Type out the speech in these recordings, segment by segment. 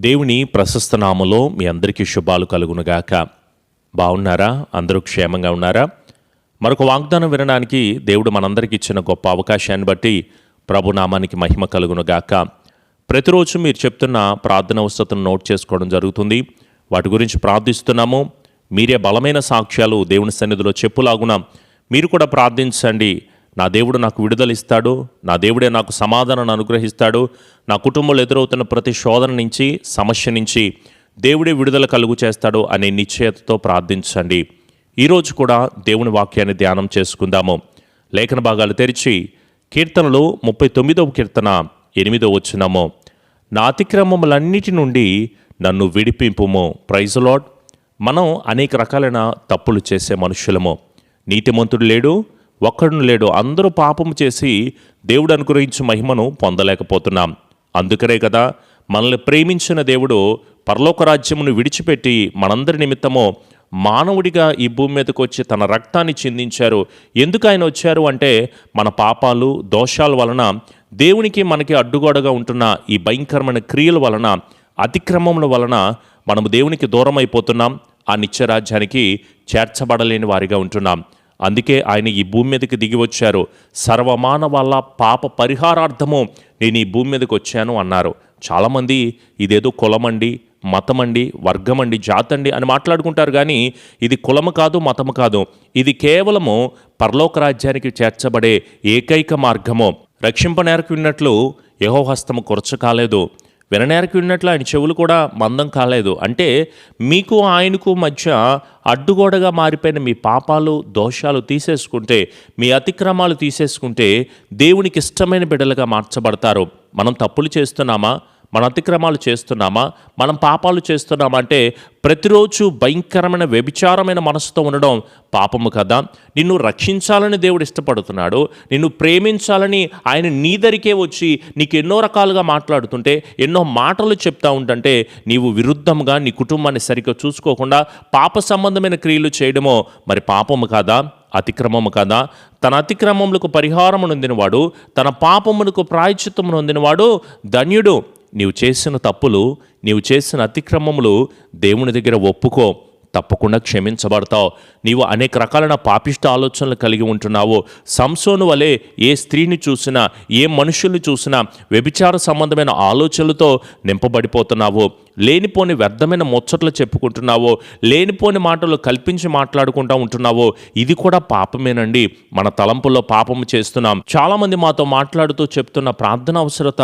దేవుని ప్రశస్త నామలో మీ అందరికీ శుభాలు కలుగునుగాక. బాగున్నారా? అందరూ క్షేమంగా ఉన్నారా? మరొక వాగ్దానం వినడానికి దేవుడు మనందరికి ఇచ్చిన గొప్ప అవకాశాన్ని బట్టి ప్రభునామానికి మహిమ కలుగునుగాక. ప్రతిరోజు మీరు చెప్తున్న ప్రార్థన అవసరతను నోట్ చేసుకోవడం జరుగుతుంది. వాటి గురించి ప్రార్థిస్తున్నాము. మీరే బలమైన సాక్ష్యాలు దేవుని సన్నిధిలో చెప్పులాగున మీరు కూడా ప్రార్థించండి. నా దేవుడు నాకు విడుదల ఇస్తాడు నా దేవుడే నాకు సమాధానాన్ని అనుగ్రహిస్తాడు నా కుటుంబంలో ఎదురవుతున్న ప్రతి శోధన నుంచి సమస్య నుంచి దేవుడే విడుదల కలుగు చేస్తాడు అనే నిశ్చయతతో ప్రార్థించండి. ఈరోజు కూడా దేవుని వాక్యాన్ని ధ్యానం చేసుకుందాము. లేఖన భాగాలు తెరిచి కీర్తనలు ముప్పై తొమ్మిదవ కీర్తన ఎనిమిదో వచ్చినాము నా అతిక్రమములన్నిటి నుండి నన్ను విడిపింపుము. ప్రైజ్ లాడ్ మనం అనేక రకాలైన తప్పులు చేసే మనుషులము. నీతిమంతుడు లేడు ఒక్కడు లేడు. అందరూ పాపము చేసి దేవుడు అనుగ్రహించు మహిమను పొందలేకపోతున్నాం. అందుకనే కదా మనల్ని ప్రేమించిన దేవుడు పరలోక రాజ్యమును విడిచిపెట్టి మనందరి నిమిత్తము మానవుడిగా ఈ భూమి మీదకు వచ్చి తన రక్తాన్ని చిందించారు. ఎందుకు ఆయన వచ్చారు అంటే మన పాపాలు దోషాల వలన దేవునికి మనకి అడ్డుగోడగా ఉంటున్న ఈ భయంకరమైన క్రియల వలన అతిక్రమముల వలన మనము దేవునికి దూరం అయిపోతున్నాం ఆ నిత్యరాజ్యానికి చేర్చబడలేని వారిగా ఉంటున్నాం. అందుకే ఆయన ఈ భూమి మీదకి దిగి వచ్చారు. సర్వమానవాళ్ళ పాప పరిహారార్థము నేను ఈ భూమి మీదకి వచ్చాను అన్నారు. చాలామంది ఇదేదో కులమండి మతమండి వర్గమండి జాతండి అని మాట్లాడుకుంటారు కానీ ఇది కులము కాదు మతము కాదు. ఇది కేవలము పరలోక రాజ్యానికి చేర్చబడే ఏకైక మార్గము. రక్షింపనేరకు విన్నట్లు యహోహస్తము కురచకాలేదు విననేరకు విన్నట్లు ఆయన చెవులు కూడా మందం కాలేదు. అంటే మీకు ఆయనకు మధ్య అడ్డుగోడగా మారిపోయిన మీ పాపాలు దోషాలు తీసేసుకుంటే మీ అతిక్రమాలు తీసేసుకుంటే దేవునికి ఇష్టమైన బిడ్డలుగా మార్చబడతారు. మనం తప్పులు చేస్తున్నామా? మన అతిక్రమాలు చేస్తున్నామా? మనం పాపాలు చేస్తున్నామా? అంటే ప్రతిరోజు భయంకరమైన వ్యభిచారమైన మనసుతో ఉండడం పాపము కదా. నిన్ను రక్షించాలని దేవుడు ఇష్టపడుతున్నాడు. నిన్ను ప్రేమించాలని ఆయన నీ దరికే వచ్చి నీకు ఎన్నో రకాలుగా మాట్లాడుతుంటే ఎన్నో మాటలు చెప్తా ఉంటుంటే నీవు విరుద్ధంగా నీ కుటుంబాన్ని సరిగ్గా చూసుకోకుండా పాప సంబంధమైన క్రియలు చేయడమో మరి పాపము కాదా? అతిక్రమము కదా? తన అతిక్రమములకు పరిహారము నొందినవాడు తన పాపములకు ప్రాయచిత్తము నొందినవాడు ధన్యుడు. నీవు చేసిన తప్పులు నీవు చేసిన అతిక్రమములు దేవుని దగ్గర ఒప్పుకో తప్పకుండా క్షమించబడతావు. నీవు అనేక రకాలైన పాపిష్ట ఆలోచనలు కలిగి ఉంటున్నావు. సంసోను వలె ఏ స్త్రీని చూసినా ఏ మనుషుల్ని చూసినా వ్యభిచార సంబంధమైన ఆలోచనలతో నింపబడిపోతున్నావు. లేనిపోని వ్యర్థమైన ముచ్చట్లు చెప్పుకుంటున్నావో లేనిపోని మాటలు కల్పించి మాట్లాడుకుంటూ ఉంటున్నావో ఇది కూడా పాపమేనండి. మన తలంపుల్లో పాపము చేస్తున్నాం. చాలామంది మాతో మాట్లాడుతూ చెప్తున్న ప్రార్థన అవసరత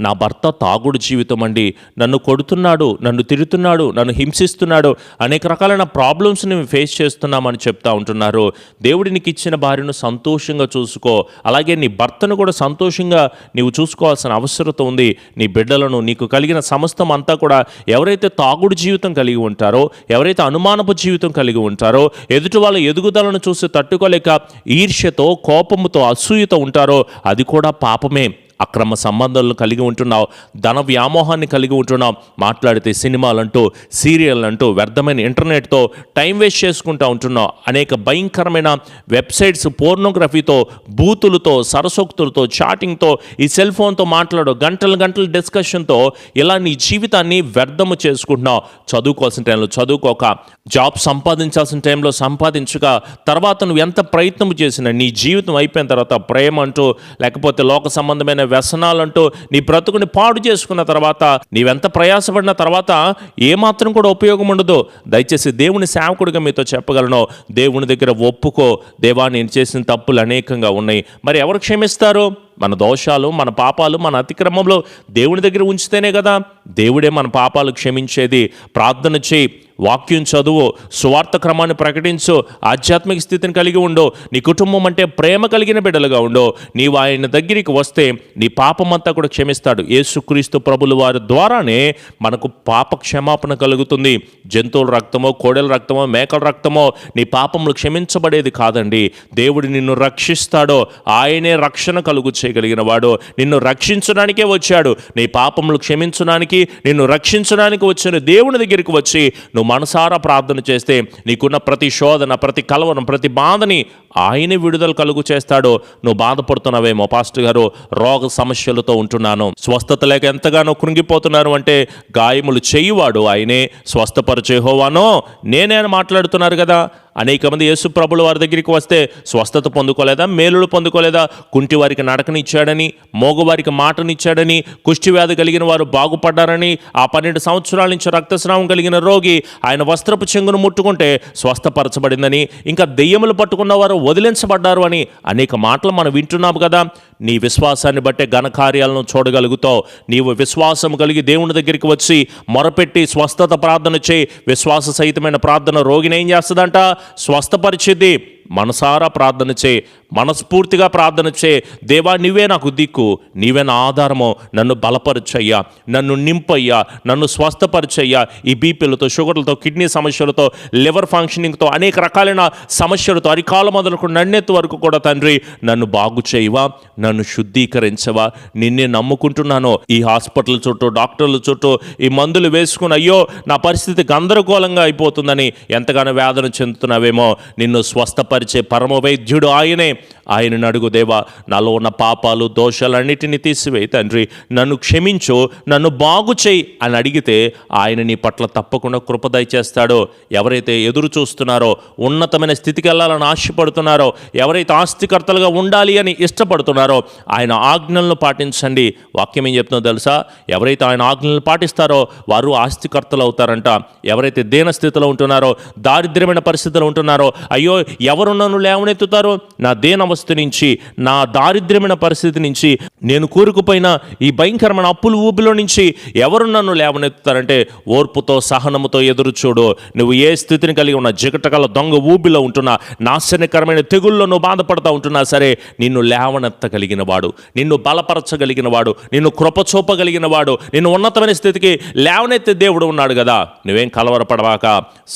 నా భర్త తాగుడు జీవితం అండి. నన్ను కొడుతున్నాడు నన్ను తిడుతున్నాడు నన్ను హింసిస్తున్నాడు అనేక రకాలైన ప్రాబ్లమ్స్ని మేము ఫేస్ చేస్తున్నామని చెప్తా ఉంటున్నారు. దేవుడి నీకు ఇచ్చిన భార్యను సంతోషంగా చూసుకో. అలాగే నీ భర్తను కూడా సంతోషంగా నీవు చూసుకోవాల్సిన అవసరత ఉంది. నీ బిడ్డలను నీకు కలిగిన సమస్తం అంతా కూడా ఎవరైతే తాగుడు జీవితం కలిగి ఉంటారో ఎవరైతే అనుమానపు జీవితం కలిగి ఉంటారో ఎదుటి వాళ్ళ ఎదుగుదలను చూసి తట్టుకోలేక ఈర్ష్యతో కోపముతో అసూయతో ఉంటారో అది కూడా పాపమే. అక్రమ సంబంధాలను కలిగి ఉంటున్నావు ధన వ్యామోహాన్ని కలిగి ఉంటున్నావు. మాట్లాడితే సినిమాలంటూ సీరియల్ అంటూ వ్యర్థమైన ఇంటర్నెట్తో టైం వేస్ట్ చేసుకుంటూ ఉంటున్నావు. అనేక భయంకరమైన వెబ్సైట్స్ పోర్నోగ్రఫీతో బూతులతో సరసోక్తులతో చాటింగ్తో ఈ సెల్ ఫోన్తో మాట్లాడు గంటలు గంటల డిస్కషన్తో ఇలా నీ జీవితాన్ని వ్యర్థము చేసుకుంటున్నావు. చదువుకోవాల్సిన టైంలో చదువుకోక జాబ్ సంపాదించాల్సిన టైంలో సంపాదించక తర్వాత నువ్వు ఎంత ప్రయత్నం చేసినా నీ జీవితం అయిపోయిన తర్వాత ప్రేమ అంటూ లేకపోతే లోక సంబంధమైన వ్యసనాలంటూ నీ బ్రతుకుని పాడు చేసుకున్న తర్వాత నీవెంత ప్రయాసపడిన తర్వాత ఏమాత్రం కూడా ఉపయోగం ఉండదు. దయచేసి దేవుని సేవకుడిగా మీతో చెప్పగలను. దేవుని దగ్గర ఒప్పుకో. దేవా నేను చేసిన తప్పులు అనేకంగా ఉన్నాయి. మరి ఎవరు క్షమిస్తారు? మన దోషాలు మన పాపాలు మన అతిక్రమంలో దేవుని దగ్గర ఉంచితేనే కదా. దేవుడే మన పాపాలు క్షమించేది. ప్రార్థన చేయి. వాక్యం చదువు సువార్త క్రమాన్ని ప్రకటించు ఆధ్యాత్మిక స్థితిని కలిగి ఉండు నీ కుటుంబం అంటే ప్రేమ కలిగిన బిడ్డలుగా ఉండు నీవు ఆయన దగ్గరికి వస్తే నీ పాపమంతా కూడా క్షమిస్తాడు. యేసుక్రీస్తు ప్రభుల వారి ద్వారానే మనకు పాప క్షమాపణ కలుగుతుంది. జంతువుల రక్తమో కోడెల రక్తమో మేకల రక్తమో నీ పాపములు క్షమించబడేది కాదండి. దేవుడు నిన్ను రక్షిస్తాడో ఆయనే రక్షణ కలుగు చేయగలిగిన వాడు. నిన్ను రక్షించడానికే వచ్చాడు. నీ పాపములు క్షమించడానికి నిన్ను రక్షించడానికి వచ్చిన దేవుని దగ్గరికి వచ్చి నువ్వు మనసారా ప్రార్థన చేస్తే నీకున్న ప్రతి శోధన ప్రతి కలవరం ప్రతి బాధని ఆయనే విడుదల కలుగు చేస్తాడు నువ్వు బాధపడుతున్నావేమో? పాస్టర్ గారు రోగ సమస్యలతో ఉంటున్నాను. స్వస్థత లేక ఎంతగానో కృంగిపోతున్నారు అంటే గాయములు చేయువాడు ఆయనే. స్వస్థపరిచే హోవానో నేనే అని మాట్లాడుతున్నారు కదా. అనేక మంది యేసు ప్రభులు వారి దగ్గరికి వస్తే స్వస్థత పొందుకోలేదా? మేలులు పొందుకోలేదా? కుంటి వారికి నడకనిచ్చాడని మోగవారికి మాటనిచ్చాడని కుష్టివ్యాధి కలిగిన వారు బాగుపడ్డారని ఆ పన్నెండు సంవత్సరాల నుంచి రక్తస్రావం కలిగిన రోగి ఆయన వస్త్రపు చెంగును ముట్టుకుంటే స్వస్థపరచబడిందని ఇంకా దెయ్యములు పట్టుకున్న వారు వదిలించబడ్డారు అని అనేక మాటలు మనం వింటున్నాము కదా. నీ విశ్వాసాన్ని బట్టే ఘనకార్యాలను చూడగలుగుతావు. నీవు విశ్వాసం కలిగి దేవుని దగ్గరికి వచ్చి మొరపెట్టి స్వస్థత ప్రార్థన చేయి. విశ్వాస సహితమైన ప్రార్థన రోగిని ఏం చేస్తుందంట? స్వస్థపరిచిద్ది. మనసారా ప్రార్థన చే మనస్ఫూర్తిగా ప్రార్థన చే దేవా నీవే నాకు దిక్కు నీవే నా ఆధారము. నన్ను బలపరచయ్యా నన్ను నింపయ్యా నన్ను స్వస్థపరచయ్యా. ఈ బీపీలతో షుగర్లతో కిడ్నీ సమస్యలతో లివర్ ఫంక్షనింగ్తో అనేక రకాలైన సమస్యలతో అరికాల మొదలకు నన్నెత్తు వరకు కూడా తండ్రి నన్ను బాగు చేయవా? నన్ను శుద్ధీకరించవా? నిన్నే నమ్ముకుంటున్నాను. ఈ హాస్పిటల్ చుట్టూ డాక్టర్ల చుట్టూ ఈ మందులు వేసుకుని అయ్యో నా పరిస్థితి గందరగోళంగా అయిపోతుందని ఎంతగానో వేదన చెందుతున్నావేమో. నిన్ను స్వస్థపరిచే పరమ వైద్యుడు ఆయనే. ఆయనను అడుగు దేవా నాలో ఉన్న పాపాలు దోషాలన్నిటిని తీసివేయి తండ్రి. నన్ను క్షమించు నన్ను బాగు చేయి అని అడిగితే ఆయన నీ పట్ల తప్పకుండా కృపదయ చేస్తాడో ఎవరైతే ఎదురు చూస్తున్నారో ఉన్నతమైన స్థితికి వెళ్ళాలని ఆశపడుతున్నారో ఎవరైతే ఆస్తికర్తలుగా ఉండాలి అని ఇష్టపడుతున్నారో ఆయన ఆజ్ఞలను పాటించండి. వాక్యం ఏం చెప్తుందో తెలుసా? ఎవరైతే ఆయన ఆజ్ఞలను పాటిస్తారో వారు ఆస్తికర్తలు అవుతారంట. ఎవరైతే దేన స్థితిలో ఉంటున్నారో దారిద్ర్యమైన పరిస్థితిలో ఉంటున్నారో అయ్యో ఎవరు నన్ను లేవనెత్తుతారో? నా దేనవస్థ నుంచి నా దారిద్ర్యమైన పరిస్థితి నుంచి నేను కూరుకుపోయిన ఈ భయంకరమైన అప్పులు ఊపిలో నుంచి ఎవరు నన్ను లేవనెత్తుతారంటే ఓర్పుతో సహనముతో ఎదురు చూడు. నువ్వు ఏ స్థితిని కలిగి ఉన్న జిగటగల దొంగ ఊబిలో ఉంటున్నా నాశనకరమైన తెగుల్లో నువ్వు బాధపడతా ఉంటున్నా సరే నిన్ను లేవనెత్తగలిగిన వాడు నిన్ను బలపరచగలిగిన వాడు నిన్ను కృపచూపగలిగిన వాడు నిన్ను ఉన్నతమైన స్థితికి లేవనెత్తే దేవుడు ఉన్నాడు కదా. నువ్వేం కలవరపడవాక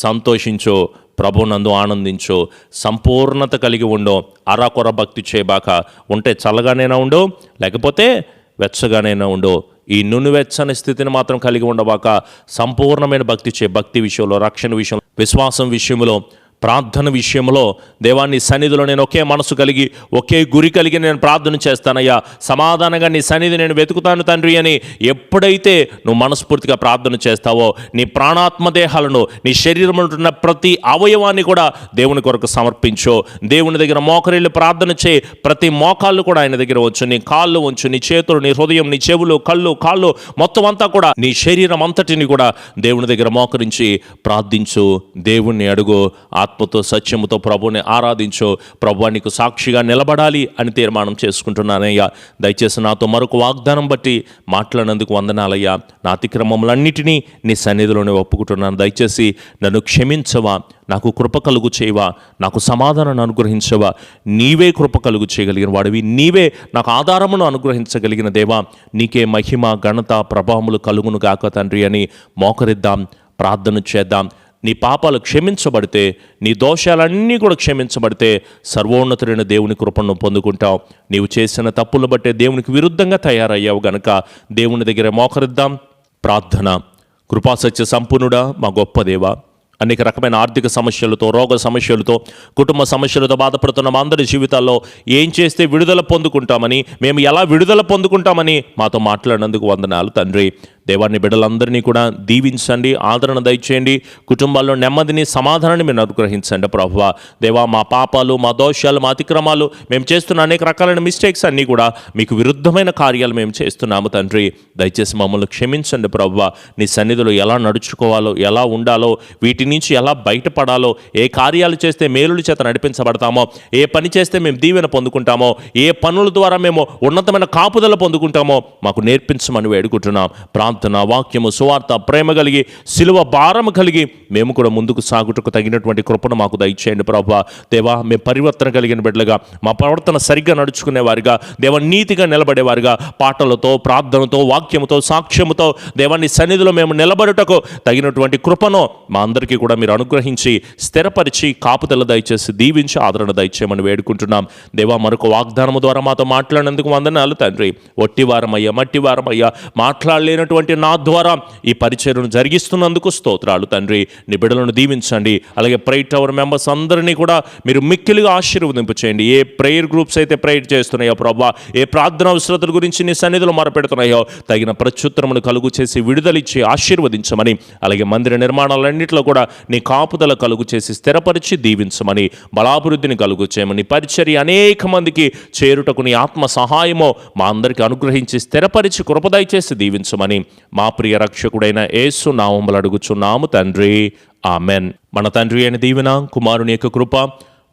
సంతోషించు. ప్రభునందు ఆనందించు. సంపూర్ణత కలిగి ఉండు. అరాకొర భక్తి చేయబాక ఉంటే చల్లగానైనా ఉండు లేకపోతే వెచ్చగానైనా ఉండు. ఈ నునువెచ్చని స్థితిని మాత్రం కలిగి ఉండబాక. సంపూర్ణమైన భక్తి చే భక్తి విషయంలో రక్షణ విషయంలో విశ్వాసం విషయంలో ప్రార్థన విషయంలో దేవాన్ని సన్నిధిలో నేను ఒకే మనసు కలిగి ఒకే గురి కలిగి నేను ప్రార్థన చేస్తానయ్యా. సమాధానంగా నీ సన్నిధి నేను వెతుకుతాను తండ్రి అని ఎప్పుడైతే నువ్వు మనస్ఫూర్తిగా ప్రార్థన చేస్తావో నీ ప్రాణాత్మ దేహాలను నీ శరీరంలో ఉంటున్న ప్రతి అవయవాన్ని కూడా దేవుని కొరకు సమర్పించు. దేవుని దగ్గర మోకరిల్లు ప్రార్థన చేయి. ప్రతి మోకాళ్ళు కూడా ఆయన దగ్గర ఉంచు. నీ కాళ్ళు ఉంచు నీ చేతులు నీ హృదయం నీ చెవులు కళ్ళు కాళ్ళు మొత్తం అంతా కూడా నీ శరీరం అంతటిని కూడా దేవుని దగ్గర మోకరించి ప్రార్థించు. దేవుణ్ణి అడుగు ఆ ఆత్మతో సత్యముతో ప్రభుని ఆరాధించు. ప్రభు నీకు సాక్షిగా నిలబడాలి అని తీర్మానం చేసుకుంటున్నానయ్యా. దయచేసి నాతో మరొక వాగ్దానం బట్టి మాట్లాడినందుకు వందనాలయ్యా. నా అతిక్రమములన్నిటినీ నీ సన్నిధిలోనే ఒప్పుకుంటున్నాను. దయచేసి నన్ను క్షమించవా. నాకు కృప కలుగు చేయవా. నాకు సమాధానాన్ని అనుగ్రహించవా. నీవే కృప కలుగు చేయగలిగిన వాడివి. నీవే నాకు ఆధారమును అనుగ్రహించగలిగిన దేవా. నీకే మహిమ ఘనత ప్రభావములు కలుగును గాక తండ్రి అని మోకరిద్దాం. ప్రార్థన చేద్దాం. నీ పాపాలు క్షమించబడితే నీ దోషాలన్నీ కూడా క్షమించబడితే సర్వోన్నతుడైన దేవుని కృపను పొందుకుంటావు. నీవు చేసిన తప్పులు బట్టే దేవునికి విరుద్ధంగా తయారయ్యావు గనక దేవుని దగ్గర మోకరిద్దాం. ప్రార్థన. కృపాసత్య సంపూర్ణుడా మా గొప్ప దేవ అనేక రకమైన ఆర్థిక సమస్యలతో రోగ సమస్యలతో కుటుంబ సమస్యలతో బాధపడుతున్న మా అందరి జీవితాల్లో ఏం చేస్తే విడుదల పొందుకుంటామని మేము ఎలా విడుదల పొందుకుంటామని మాతో మాట్లాడినందుకు వందనాలు తండ్రి. దేవాన్ని బిడ్డలందరినీ కూడా దీవించండి ఆదరణ దయచేయండి కుటుంబాల్లో నెమ్మదిని సమాధానాన్ని మీరు అనుగ్రహించండి ప్రభువ. దేవా మా పాపాలు మా దోషాలు మా అతిక్రమాలు మేము చేస్తున్న అనేక రకాలైన మిస్టేక్స్ అన్నీ కూడా మీకు విరుద్ధమైన కార్యాలు మేము చేస్తున్నాము తండ్రి. దయచేసి మమ్మల్ని క్షమించండి ప్రభువ. నీ సన్నిధిలో ఎలా నడుచుకోవాలో ఎలా ఉండాలో వీటి నుంచి ఎలా బయటపడాలో ఏ కార్యాలు చేస్తే మేలుల చేత నడిపించబడతామో ఏ పని చేస్తే మేము దీవెన పొందుకుంటామో ఏ పనుల ద్వారా మేము ఉన్నతమైన కాపుదల పొందుకుంటామో మాకు నేర్పించమని వేడుకుంటున్నాం. ప్రార్థన వాక్యము సువార్త ప్రేమ కలిగి సిలువ భారం కలిగి మేము కూడా ముందుకు సాగుటకు తగినటువంటి కృపను మాకు దయచేయండి ప్రభా. దేవా మేము పరివర్తన కలిగిన బిడ్డలుగా మా ప్రవర్తన సరిగ్గా నడుచుకునే వారిగా దేవ నీతిగా నిలబడేవారిగా పాటలతో ప్రార్థనతో వాక్యముతో సాక్ష్యముతో దేవాన్ని సన్నిధిలో మేము నిలబడుటకు తగినటువంటి కృపను మా అందరికీ కూడా మీరు అనుగ్రహించి స్థిరపరిచి కాపుదల దయచేసి దీవించి ఆదరణ దయచేయమని వేడుకుంటున్నాం. దేవా మరొక వాగ్దానము ద్వారా మాతో మాట్లాడినందుకు వందనాలు తండ్రి. ఒట్టివారమయ్యా మట్టివారమయ్యా మాట్లాడలేనటువంటి వంటి నా ద్వారా ఈ పరిచయను జరిగిస్తున్నందుకు స్తోత్రాలు తండ్రి. నీ దీవించండి. అలాగే ప్రైట్ టవర్ మెంబర్స్ అందరినీ కూడా మీరు మిక్కిలిగా ఆశీర్వదింపు చేయండి. ఏ ప్రేయర్ గ్రూప్స్ అయితే ప్రేయర్ చేస్తున్నాయో ప్రభా ఏ ప్రార్థన అవసరతల గురించి నీ సన్నిధిలో మొరపెడుతున్నాయో తగిన ప్రత్యుత్తరమును కలుగు చేసి విడుదలిచ్చి ఆశీర్వదించమని అలాగే మందిర నిర్మాణాలన్నింటిలో కూడా నీ కాపుదల కలుగు చేసి స్థిరపరిచి దీవించమని బలాభివృద్ధిని కలుగు చేయమని పరిచర్య అనేక మందికి చేరుటకు నీ ఆత్మ సహాయమో మా అందరికీ అనుగ్రహించి స్థిరపరిచి కృపదయచేసి దీవించమని మా ప్రియ రక్షకుడైన యేసు నామములు అడుగుచున్నాము తండ్రి. ఆమెన్. మన తండ్రి అయిన దీవెన కుమారుని యొక్క కృప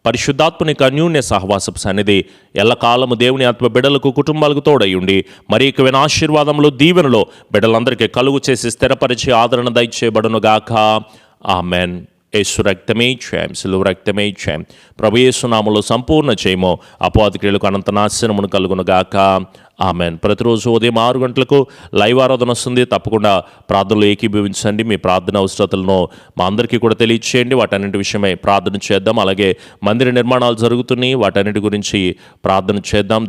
పరిశుద్ధాత్మని యొక్క అన్యూన్య సహవాసపు సన్నిధి ఎల్లకాలము దేవుని ఆత్మ బిడలకు కుటుంబాలకు తోడయుండి మరి ఇక ఆశీర్వాదంలో దీవెనలో బిడ్డలందరికీ కలుగు చేసి స్థిరపరిచి ఆదరణ దయచేయబడునుగాక. ఆమెన్. యేసు రక్తమే చేయం సిలువ రక్తమే చేయం ప్రభు యేసునామలో సంపూర్ణ చేయమో అపవాది అనంత నాశనమును కలుగునుగాక ఆమెన్. ప్రతిరోజు ఉదయం ఆరు గంటలకు లైవ్ ఆరాధన వస్తుంది. తప్పకుండా ప్రార్థనలు ఏకీభవించండి. మీ ప్రార్థన అవసరతలను మా అందరికీ కూడా తెలియచేయండి. వాటన్నింటి విషయమై ప్రార్థన చేద్దాం. అలాగే మందిర నిర్మాణాలు జరుగుతున్నాయి. వాటన్నిటి గురించి ప్రార్థన చేద్దాం.